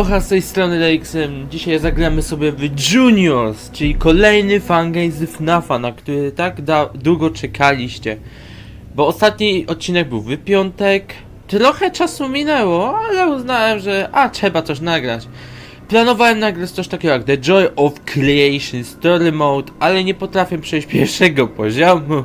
Aloha z tej strony Lexem. Dzisiaj zagramy sobie w Juniors, czyli kolejny fangame z FNAFa, na który tak długo czekaliście. Bo ostatni odcinek był w piątek. Trochę czasu minęło, ale uznałem, że a trzeba coś nagrać. Planowałem nagrać coś takiego jak The Joy of Creation Story Mode, ale nie potrafię przejść pierwszego poziomu.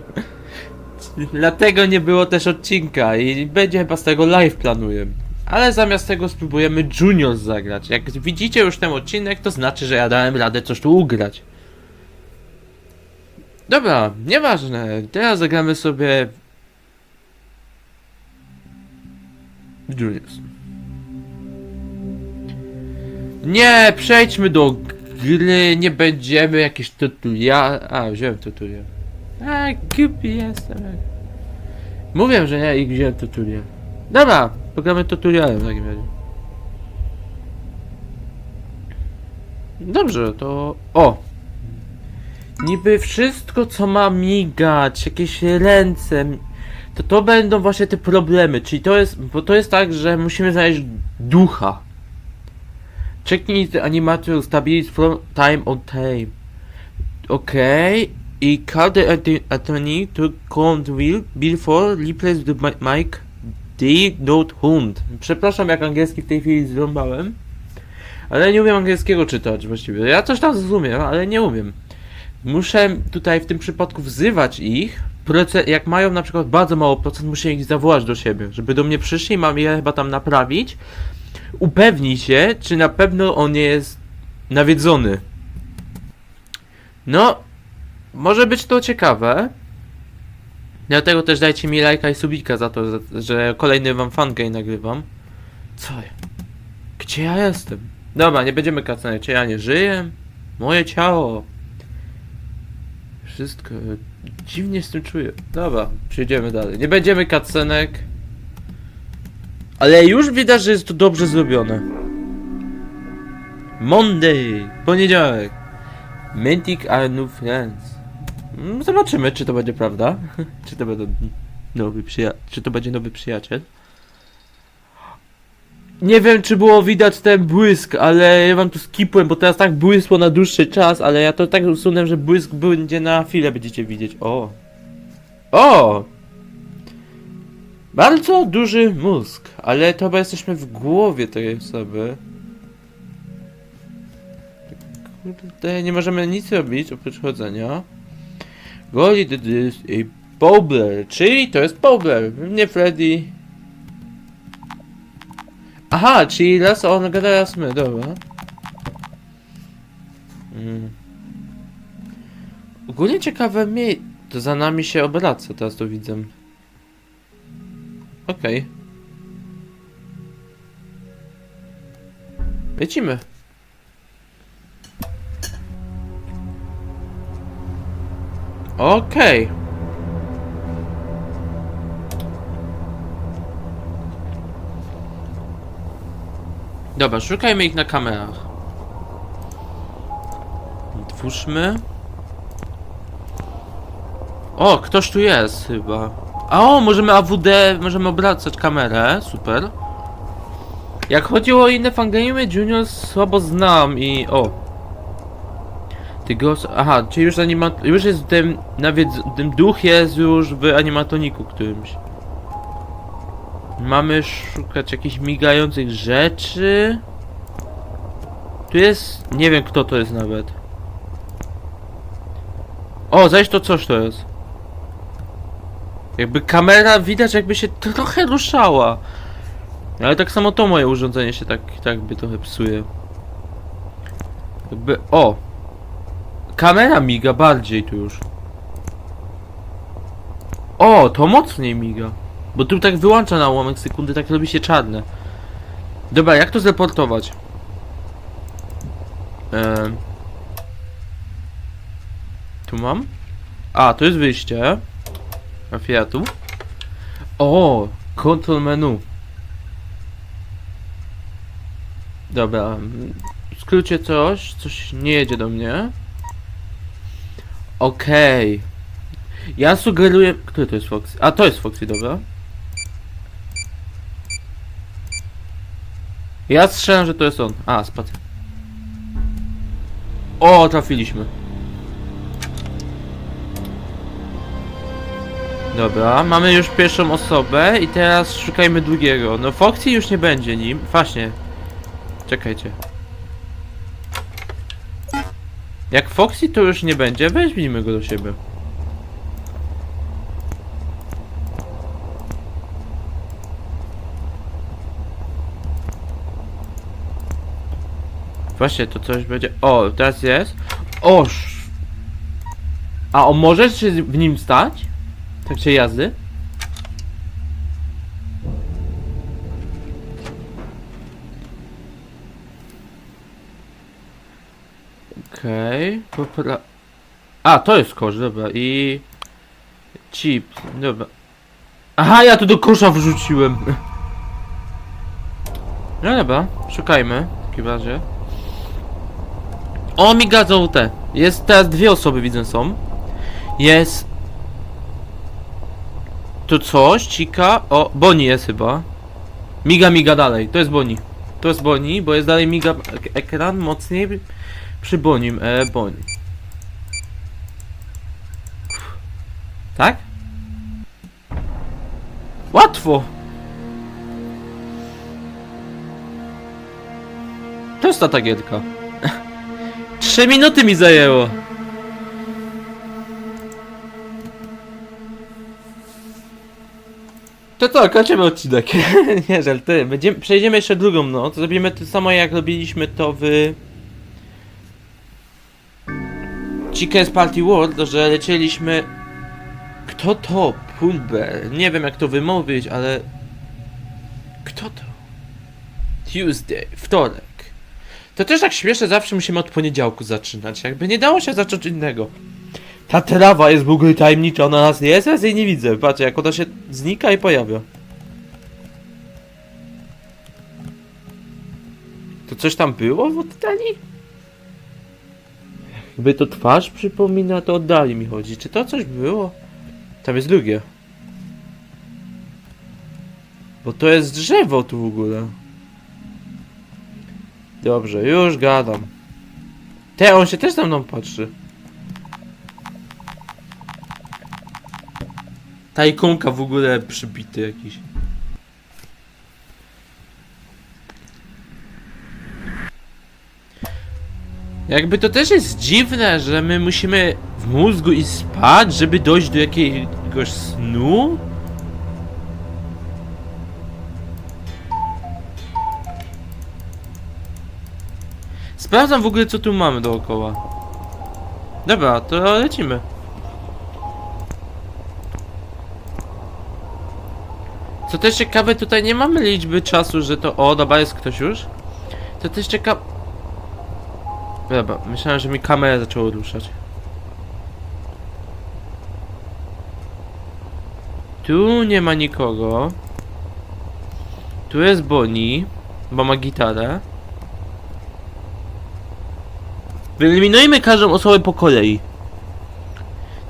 Dlatego nie było też odcinka i będzie chyba z tego live planuję. Ale zamiast tego spróbujemy Juniors zagrać. Jak widzicie już ten odcinek, to znaczy, że ja dałem radę coś tu ugrać. Dobra, nieważne. Teraz zagramy sobie Juniors. Nie, przejdźmy do gry, nie będziemy jakieś tutorial... A, wziąłem tutorial. A, głupi jestem. Mówię, że nie i wziąłem tutorial. Dobra, pogramy tutorialem w takim razie. Dobrze, to... O! Niby wszystko, co ma migać, jakieś ręce, to to będą właśnie te problemy, czyli to jest, bo to jest tak, że musimy znaleźć ducha. Checknij the animator stability from time on time. Okej. I call the attorney to will before replace the mi- mic they not hunt. Przepraszam jak angielski w tej chwili zrąbałem. Ale nie umiem angielskiego czytać właściwie. Ja coś tam zrozumiem, ale nie umiem. Muszę tutaj w tym przypadku wzywać ich. Jak mają na przykład bardzo mało procent, muszę ich zawołać do siebie, żeby do mnie przyszli, mam je chyba tam naprawić. Upewnij się, czy na pewno on nie jest nawiedzony. No, może być to ciekawe. Dlatego też dajcie mi lajka i subika za to, że- kolejny wam fangame nagrywam. Co? Gdzie ja jestem? Dobra, nie będziemy kacać, czy ja nie żyję? Moje ciało. Wszystko. Dziwnie z tym czuję. Dobra, przejdziemy dalej. Nie będziemy kacenek. Ale już widać, że jest to dobrze zrobione. Monday, poniedziałek. Mantic are new friends. Mm, Zobaczymy, czy to będzie prawda. czy to będą nowy przyja- czy to będzie nowy przyjaciel. Nie wiem, czy było widać ten błysk, ale ja wam tu skipłem, bo teraz tak błysło na dłuższy czas, ale ja to tak usunę, że błysk będzie na chwilę, będziecie widzieć. O! O! Bardzo duży mózg, ale to chyba jesteśmy w głowie tej osoby. Kurde, nie możemy nic robić oprócz chodzenia. Goli to jest a Bobler, czyli to jest Bobler, nie Freddy. Aha, czyli raz on gada, raz my, dobra. Mm. Ogólnie ciekawe mi... To za nami się obraca, teraz to widzę. Okej. Lecimy. Okej. Dobra, szukajmy ich na kamerach. Twórzmy. O, ktoś tu jest chyba. A o, możemy AWD, możemy obracać kamerę, super. Jak chodzi o inne fangame, Junior słabo znam i o. Ty go, aha, czyli już anima, już jest ten, nawet ten duch jest już w animatoniku którymś. Mamy szukać jakichś migających rzeczy. Tu jest, nie wiem kto to jest nawet. O, zaś to coś to jest. Jakby kamera widać jakby się trochę ruszała. Ale tak samo to moje urządzenie się tak, tak by trochę psuje. Jakby, o! Kamera miga bardziej tu już. O, to mocniej miga. Bo tu tak wyłącza na ułamek sekundy, tak robi się czarne. Dobra, jak to zreportować? Ehm. Tu mam? A, to jest wyjście. A Fiatu. O, control menu. Dobra. W skrócie coś, coś nie jedzie do mnie. Okej. Ja sugeruję... Który to jest Foxy? A, to jest Foxy, dobra. Ja strzelam, że to jest on. A, spadł. O, trafiliśmy. Dobra, mamy już pierwszą osobę i teraz szukajmy drugiego. No Foxy już nie będzie nim. Właśnie. Czekajcie. Jak Foxy to już nie będzie, weźmijmy go do siebie. Właśnie, to coś będzie... O, teraz jest. O! sz- A on może się w nim stać? W trakcie jazdy? Okej, popra... A, to jest kosz, dobra, i... Chip, dobra. Aha, ja to do kosza wrzuciłem. No dobra, szukajmy w takim razie. O, migadzą te. Jest teraz dwie osoby widzę są. Jest... Tu coś, cika. O, Boni jest chyba. Miga, miga dalej. To jest Boni. To jest Boni, bo jest dalej miga ek ekran mocniej przy Bonim. E, Boni. Tak? Łatwo! To jest ta. Trzy minuty mi zajęło. To co, kończymy odcinek. Nie żarty. Będziemy, przejdziemy jeszcze drugą noc. Zrobimy to samo jak robiliśmy to w... Chickens Party World, że lecieliśmy... Kto to? Pulber. Nie wiem jak to wymówić, ale... Kto to? Tuesday, wtorek. To też tak śmieszne, zawsze musimy od poniedziałku zaczynać. Jakby nie dało się zacząć innego. Ta trawa jest w ogóle tajemnicza, ona nas nie jest, ja jej nie widzę. Patrzcie, jak ona się znika i pojawia. To coś tam było w oddali? Jakby to twarz przypomina, to oddali mi chodzi. Czy to coś było? Tam jest drugie. Bo to jest drzewo tu w ogóle. Dobrze, już gadam. Te, on się też za mną patrzy. Ta ikonka w ogóle przybity jakiś. Jakby to też jest dziwne, że my musimy w mózgu i spać, żeby dojść do jakiegoś snu? Sprawdzam w ogóle co tu mamy dookoła. Dobra, to lecimy. Co też ciekawe, tutaj nie mamy liczby czasu, że to... O, dobra, jest ktoś już. To też ciekawe... Dobra, myślałem, że mi kamera zaczęła ruszać. Tu nie ma nikogo. Tu jest Bonnie, bo ma gitarę. Wyeliminujmy każdą osobę po kolei.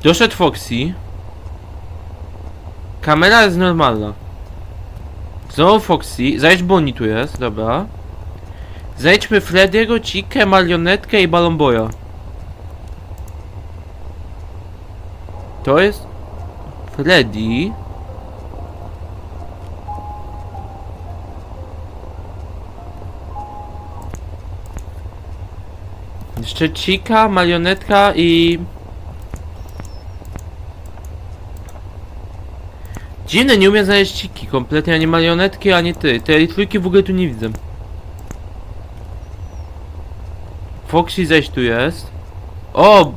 Doszedł Foxy. Kamera jest normalna. Znowu Foxy. Zajdź Bonnie tu jest, dobra. Zajdźmy Frediego, Cikę, Marionetkę i Balonboya. To jest... Freddy. Jeszcze Cika, Marionetka i... Dziwne, nie umiem znaleźć Ciki kompletnie, ani Marionetki, ani ty. Tej trójki w ogóle tu nie widzę. Foxy zaś tu jest. O!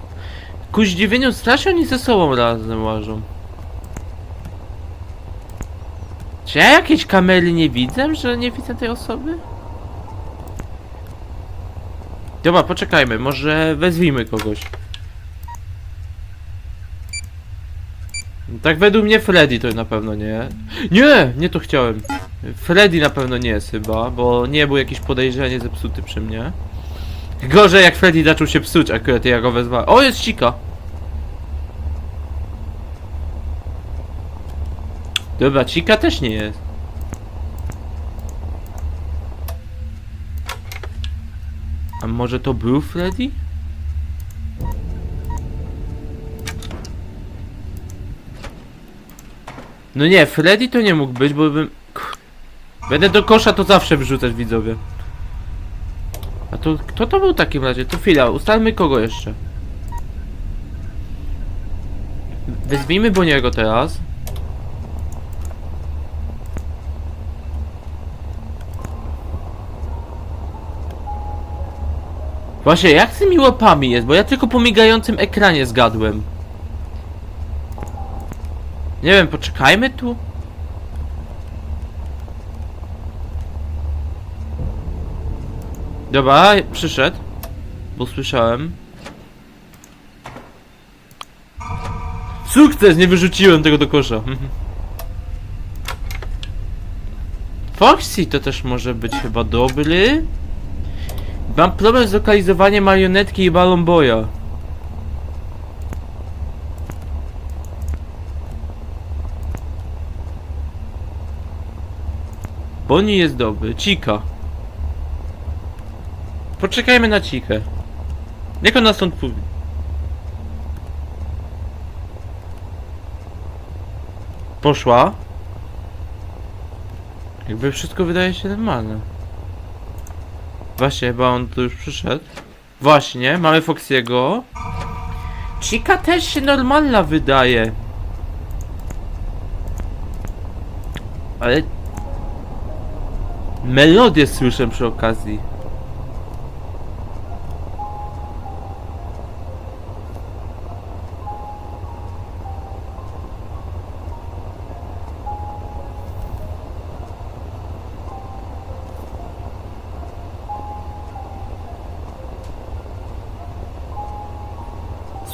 Ku zdziwieniu strasznie oni ze sobą razem łażą. Czy ja jakieś kamery nie widzę, że nie widzę tej osoby? Dobra, poczekajmy, może wezwijmy kogoś. Tak według mnie Freddy to na pewno nie. Nie, nie to chciałem. Freddy na pewno nie jest chyba, bo nie był jakiś podejrzenie zepsuty przy mnie. Gorzej jak Freddy zaczął się psuć akurat ja go wezwałem. O, jest Chica! Dobra, Chica też nie jest. A może to był Freddy? No nie, Freddy to nie mógł być, bo bym... Będę do kosza to zawsze wrzucać, widzowie. A to kto to był w takim razie? To chwila, ustalmy kogo jeszcze. Wezwijmy Boniego teraz. Właśnie, jak z tymi łapami jest? Bo ja tylko po migającym ekranie zgadłem. Nie wiem, poczekajmy tu. Dobra, przyszedł. Bo słyszałem. Sukces! Nie wyrzuciłem tego do kosza. Foxy to też może być chyba dobry. Mam problem z lokalizowaniem marionetki i balon boya. Bonnie jest dobry. Cika. Poczekajmy na Cikę. Jak ona stąd pójdzie? Poszła. Jakby wszystko wydaje się normalne. Właśnie, chyba on tu już przyszedł. Właśnie, mamy Foxiego. Chica też się normalna wydaje. Ale... Melodię słyszę przy okazji.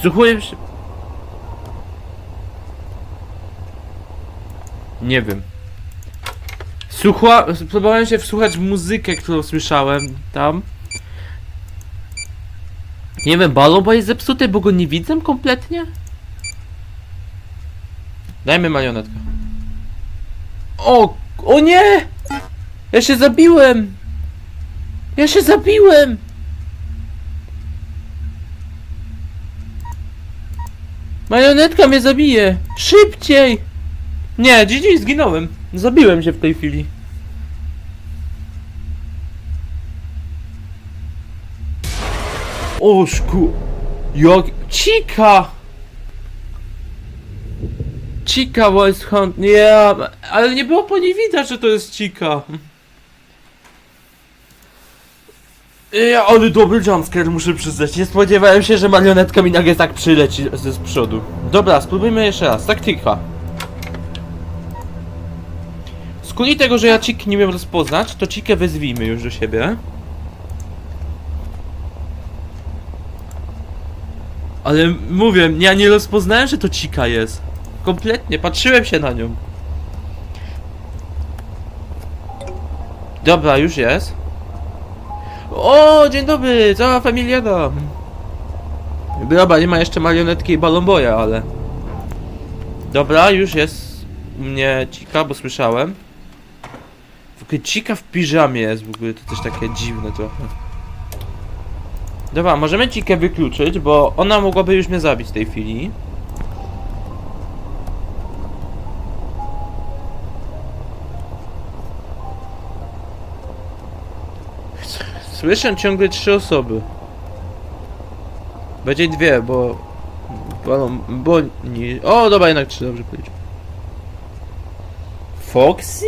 Słuchuję się... Nie wiem. Słucha... Próbowałem się wsłuchać w muzykę, którą słyszałem tam. Nie wiem, balon bo jest zepsuty, bo go nie widzę kompletnie? Dajmy marionetkę. O! O nie! Ja się zabiłem! Ja się zabiłem! Marionetka mnie zabije! Szybciej! Nie, GG, zginąłem. Zabiłem się w tej chwili. O szku... Jak... Cika! Cika Voice Hunt, nie, ale nie było po niej widać, że to jest Cika. Ja, ale dobry jumpscare, muszę przyznać. Nie spodziewałem się, że marionetka mi nagle tak przyleci ze z przodu. Dobra, spróbujmy jeszcze raz. Taktyka. Z kuli tego, że ja Cik nie wiem rozpoznać, to Cikę wezwijmy już do siebie. Ale mówię, ja nie rozpoznałem, że to Cika jest. Kompletnie, patrzyłem się na nią. Dobra, już jest. O, dzień dobry, cała familiada. Dobra, nie ma jeszcze marionetki i balonboja, ale... Dobra, już jest u mnie Cika, bo słyszałem. W ogóle Cika w piżamie jest, w ogóle to też takie dziwne trochę. Dobra, możemy Cikę wykluczyć, bo ona mogłaby już mnie zabić w tej chwili. Słyszę ciągle trzy osoby. Będzie dwie, bo... Bo... bo nie... O, dobra, jednak trzy, dobrze powiedział. Foxy?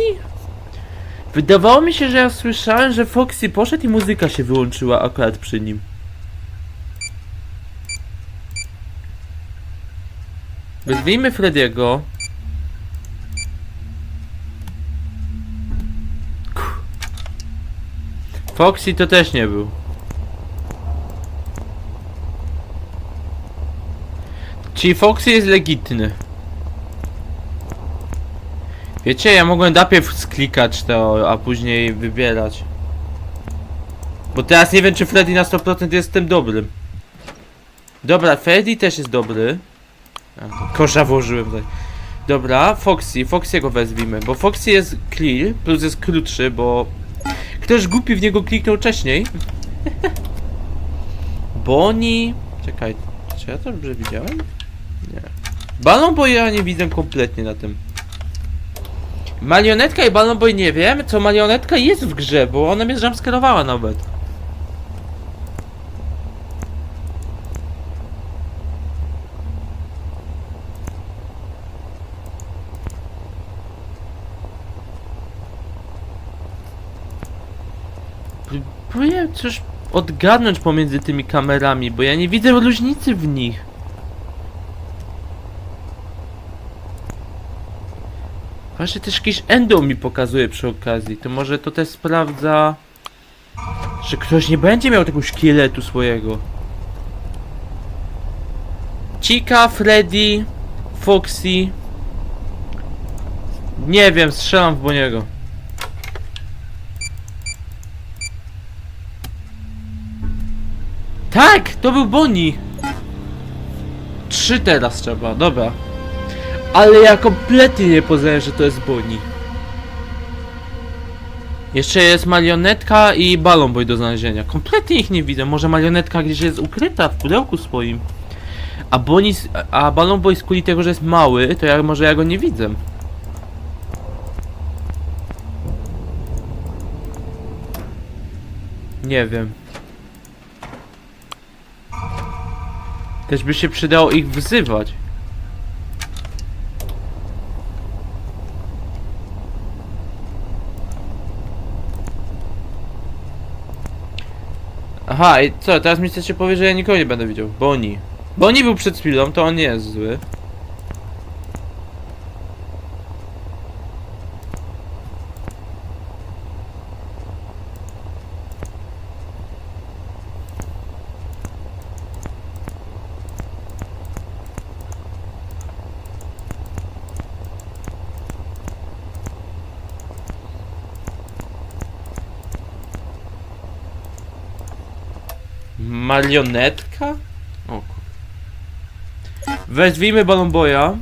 Wydawało mi się, że ja słyszałem, że Foxy poszedł i muzyka się wyłączyła akurat przy nim. Wezwijmy Frediego. Foxy to też nie był. Czyli Foxy jest legitny. Wiecie, ja mogłem najpierw sklikać to, a później wybierać. Bo teraz nie wiem, czy Freddy na 100% jest tym dobrym. Dobra, Freddy też jest dobry. Kosza włożyłem tutaj. Dobra, Foxy, Foxy'ego wezwijmy, bo Foxy jest clear, plus jest krótszy, bo... Ktoś głupi w niego kliknął wcześniej. Bonnie. Czekaj, czy ja to dobrze widziałem? Nie. Balon Boy ja nie widzę kompletnie na tym. Marionetka i Balon Boy nie wiem, co marionetka jest w grze, bo ona mnie jumpscarowała nawet. Coś odgadnąć pomiędzy tymi kamerami, bo ja nie widzę różnicy w nich. Właśnie też jakiś endo mi pokazuje przy okazji. To może to też sprawdza, że ktoś nie będzie miał tego szkieletu swojego. Chica, Freddy, Foxy. Nie wiem, strzelam w Boniego. Tak, to był Boni. Trzy teraz trzeba, dobra. Ale ja kompletnie nie poznałem, że to jest Boni. Jeszcze jest marionetka i balon boy do znalezienia. Kompletnie ich nie widzę. Może marionetka gdzieś jest ukryta w pudełku swoim. A Boni, a balon boy z kuli tego, że jest mały, to ja może ja go nie widzę. Nie wiem. Też by się przydało ich wzywać. Aha, i co, teraz mi chcecie powiedzieć, że ja nikogo nie będę widział. Boni. Boni był przed chwilą, to on nie jest zły. Marionetka? O kur... Wezwijmy Balon Boya.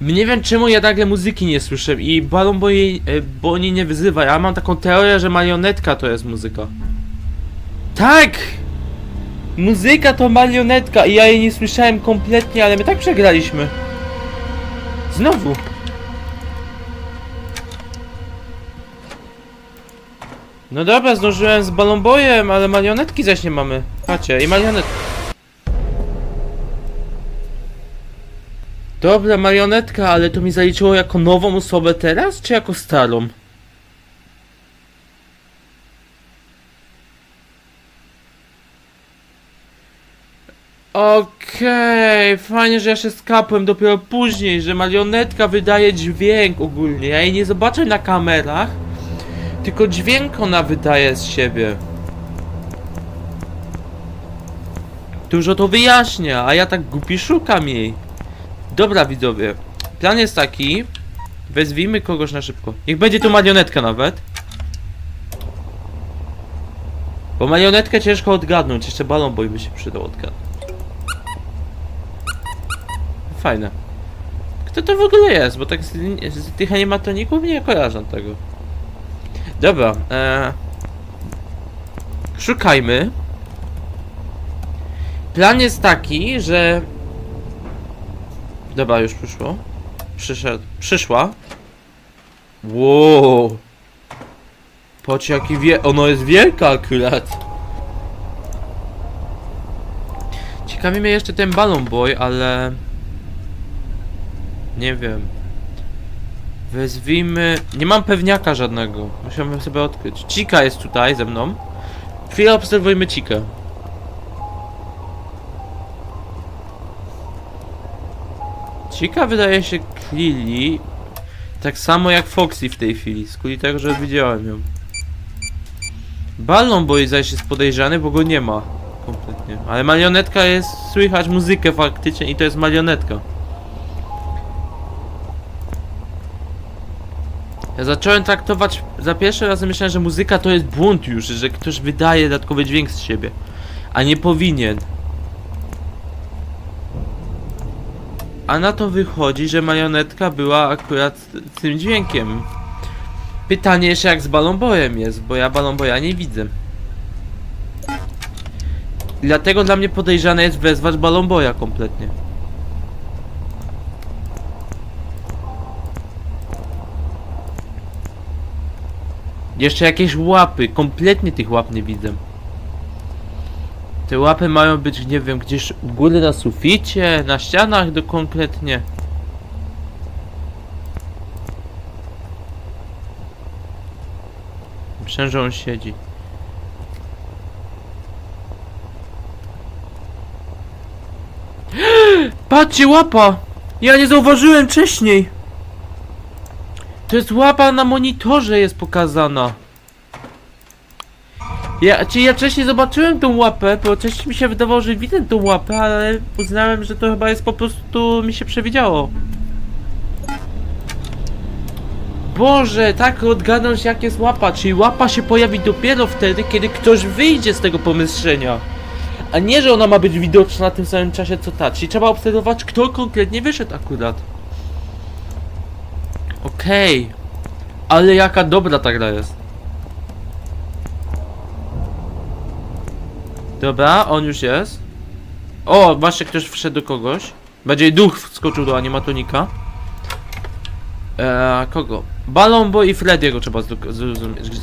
Nie wiem czemu ja nagle muzyki nie słyszę i Balon e, bo oni nie wyzywa. Ja mam taką teorię, że marionetka to jest muzyka. Tak! Muzyka to marionetka i ja jej nie słyszałem kompletnie, ale my tak przegraliśmy. Znowu. No dobra, zdążyłem z balonbojem, ale marionetki zaś nie mamy. Patrzcie, i marionet... Dobra, marionetka, ale to mi zaliczyło jako nową osobę teraz, czy jako starą? Okej, fajnie, że ja się skapłem dopiero później, że marionetka wydaje dźwięk ogólnie. Ja jej nie zobaczę na kamerach, tylko dźwięk ona wydaje z siebie. Dużo to wyjaśnia, a ja tak głupi szukam jej. Dobra widzowie, plan jest taki. Wezwijmy kogoś na szybko. Niech będzie tu marionetka nawet. Bo marionetkę ciężko odgadnąć, jeszcze balon boy by się przydał odgadnąć. Fajne. Kto to w ogóle jest? Bo tak z, z tych animatroników nie kojarzę tego. Dobra, e... Szukajmy. Plan jest taki, że... Dobra, już przyszło. Przyszedł, przyszła. Wow. Patrz jaki wie... Ono jest wielka akurat. Ciekawi mnie jeszcze ten Balloon Boy, ale... Nie wiem. Wezwijmy... Nie mam pewniaka żadnego. Musiałbym sobie odkryć. Cika jest tutaj ze mną. Chwilę obserwujmy Cikę. Cika wydaje się Lili. Tak samo jak Foxy w tej chwili. Z kuli tego, że widziałem ją. Balon Boy zaś jest podejrzany, bo go nie ma. Kompletnie. Ale marionetka jest... Słychać muzykę faktycznie i to jest marionetka. Ja zacząłem traktować, za pierwszy raz myślałem, że muzyka to jest błąd już, że ktoś wydaje dodatkowy dźwięk z siebie, a nie powinien. A na to wychodzi, że marionetka była akurat tym dźwiękiem. Pytanie jeszcze jak z balonbojem jest, bo ja balonboja nie widzę. Dlatego dla mnie podejrzane jest wezwać balonboja kompletnie. Jeszcze jakieś łapy, kompletnie tych łap nie widzę. Te łapy mają być, nie wiem, gdzieś u góry na suficie, na ścianach do konkretnie. Myślę, on siedzi. Patrzcie, łapa! Ja nie zauważyłem wcześniej! To jest łapa na monitorze jest pokazana. Ja, ja wcześniej zobaczyłem tą łapę, bo wcześniej mi się wydawało, że widzę tą łapę, ale uznałem, że to chyba jest po prostu mi się przewidziało. Boże, tak odgadnąć jak jest łapa, czyli łapa się pojawi dopiero wtedy, kiedy ktoś wyjdzie z tego pomieszczenia. A nie, że ona ma być widoczna w tym samym czasie co ta, czyli trzeba obserwować kto konkretnie wyszedł akurat. Okej. Ale jaka dobra ta gra jest. Dobra, on już jest. O, właśnie ktoś wszedł do kogoś. Będzie duch wskoczył do animatonika. Eee, kogo? Balombo i Freddy'ego trzeba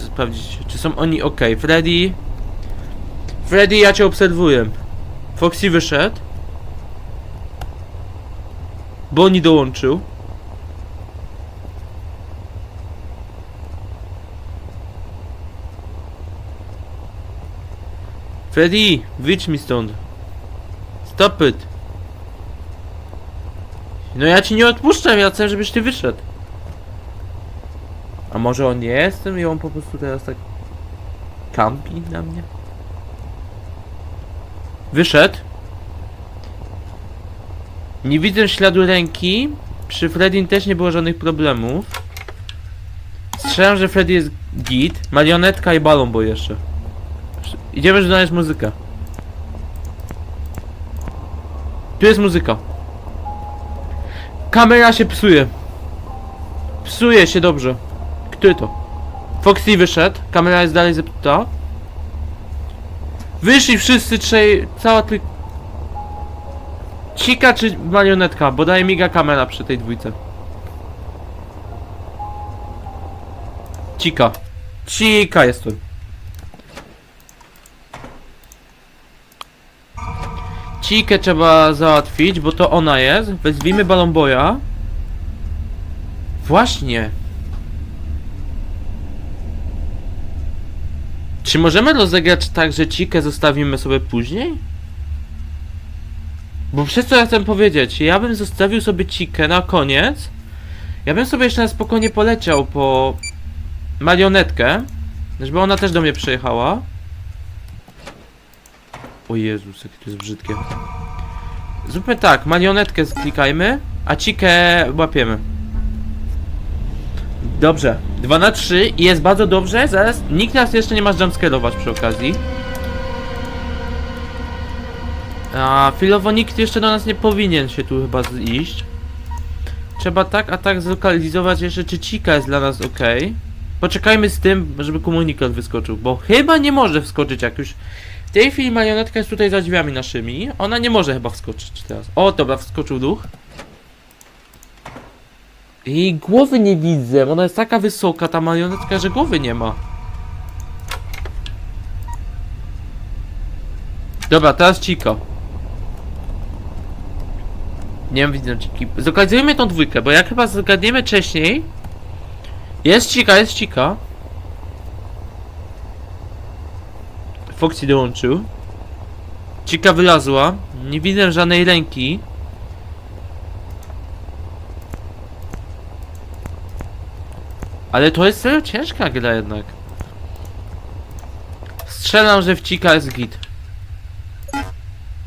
sprawdzić, czy są oni ok. Freddy... Freddy, ja cię obserwuję. Foxy wyszedł. Bonnie dołączył. Freddy, wyjdź mi stąd. Stop it. No ja ci nie odpuszczam, ja chcę, żebyś ty wyszedł. A może on nie jest i on po prostu teraz tak kampi na mnie? Wyszedł. Nie widzę śladu ręki. Przy Freddym też nie było żadnych problemów. Strzelam, że Freddy jest git. Marionetka i balon, bo jeszcze. Idziemy znaleźć muzykę. Tu jest muzyka. Kamera się psuje. Psuje się dobrze. Który to? Foxy wyszedł. Kamera jest dalej zepsuta. Wyszli wszyscy trzej. Cała ty... Cika czy marionetka? Bo daje miga kamera przy tej dwójce. Cika. Cika jest Cikę trzeba załatwić, bo to ona jest. Wezwijmy balonboja. Właśnie. Czy możemy rozegrać tak, że Cikę zostawimy sobie później? Bo przez co ja chcę powiedzieć, ja bym zostawił sobie Cikę na koniec. Ja bym sobie jeszcze na spokojnie poleciał po marionetkę, żeby ona też do mnie przyjechała. O Jezus, jakie to jest brzydkie. Zróbmy tak, marionetkę sklikajmy, a cikę łapiemy. Dobrze, 2 na 3 i jest bardzo dobrze, zaraz nikt nas jeszcze nie ma jumpscare'ować przy okazji. A chwilowo nikt jeszcze do nas nie powinien się tu chyba iść. Trzeba tak a tak zlokalizować jeszcze czy cika jest dla nas ok. Poczekajmy z tym, żeby komunikat wyskoczył, bo chyba nie może wskoczyć jak już w tej chwili marionetka jest tutaj za drzwiami naszymi. Ona nie może chyba wskoczyć teraz. O, dobra, wskoczył duch. Jej głowy nie widzę. Ona jest taka wysoka, ta marionetka, że głowy nie ma. Dobra, teraz Cika. Nie wiem, widzę Ciki. Zlokalizujmy tą dwójkę, bo jak chyba zgadniemy wcześniej... Jest Cika, jest Cika. Foxy dołączył. Cika wylazła. Nie widzę żadnej ręki. Ale to jest serio ciężka gra jednak. Strzelam, że w Cika jest git.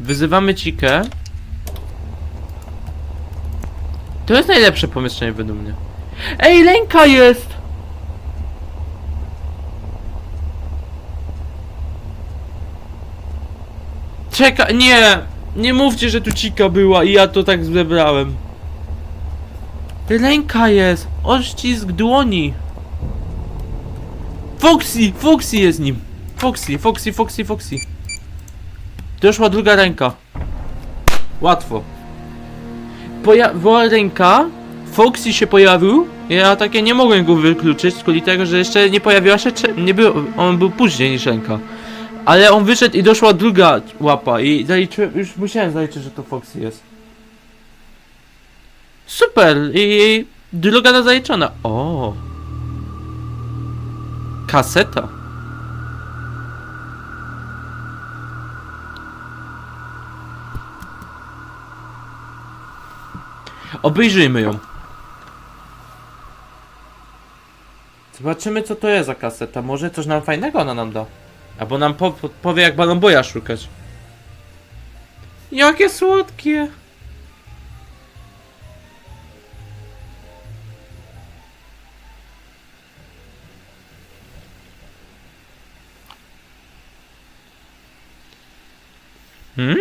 Wyzywamy Cikę. To jest najlepsze pomieszczenie według mnie. Ej, ręka jest! Czeka, nie! Nie mówcie, że tu cika była i ja to tak zebrałem. Ręka jest! Odścisk dłoni! Foxy! Foxy jest nim! Foxy, Foxy, Foxy, Foxy. Doszła druga ręka. Łatwo. Poja była ręka, Foxy się pojawił, ja takie nie mogłem go wykluczyć, z tego, że jeszcze nie pojawiła się, nie był, on był później niż ręka. Ale on wyszedł i doszła druga łapa i zaliczyłem, już musiałem zaliczyć, że to Foxy jest. Super! I druga na zaliczona. O. Kaseta. Obejrzyjmy ją. Zobaczymy co to jest za kaseta. Może coś nam fajnego ona nam da. Albo nam po, po, powie jak Balon Boya szukać. Jakie słodkie! Hmm?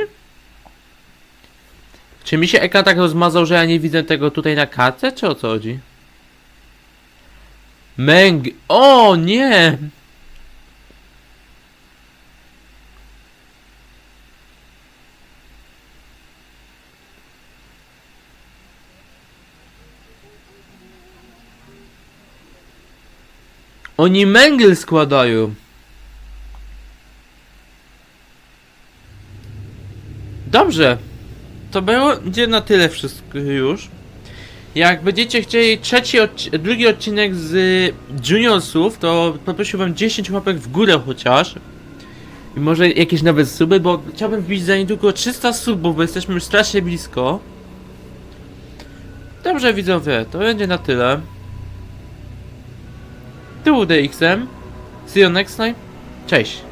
Czy mi się ekran tak rozmazał, że ja nie widzę tego tutaj na kartce, czy o co chodzi? Męg... O nie! Oni męgel składają. Dobrze. To będzie na tyle wszystko już. Jak będziecie chcieli trzeci drugi odcinek z Juniorsów, to poprosiłbym 10 łapek w górę chociaż. I może jakieś nawet suby, bo chciałbym wbić za niedługo 300 subów, bo jesteśmy już strasznie blisko. Dobrze widzowie, to będzie na tyle. Tu DXM. See you next time. Cześć.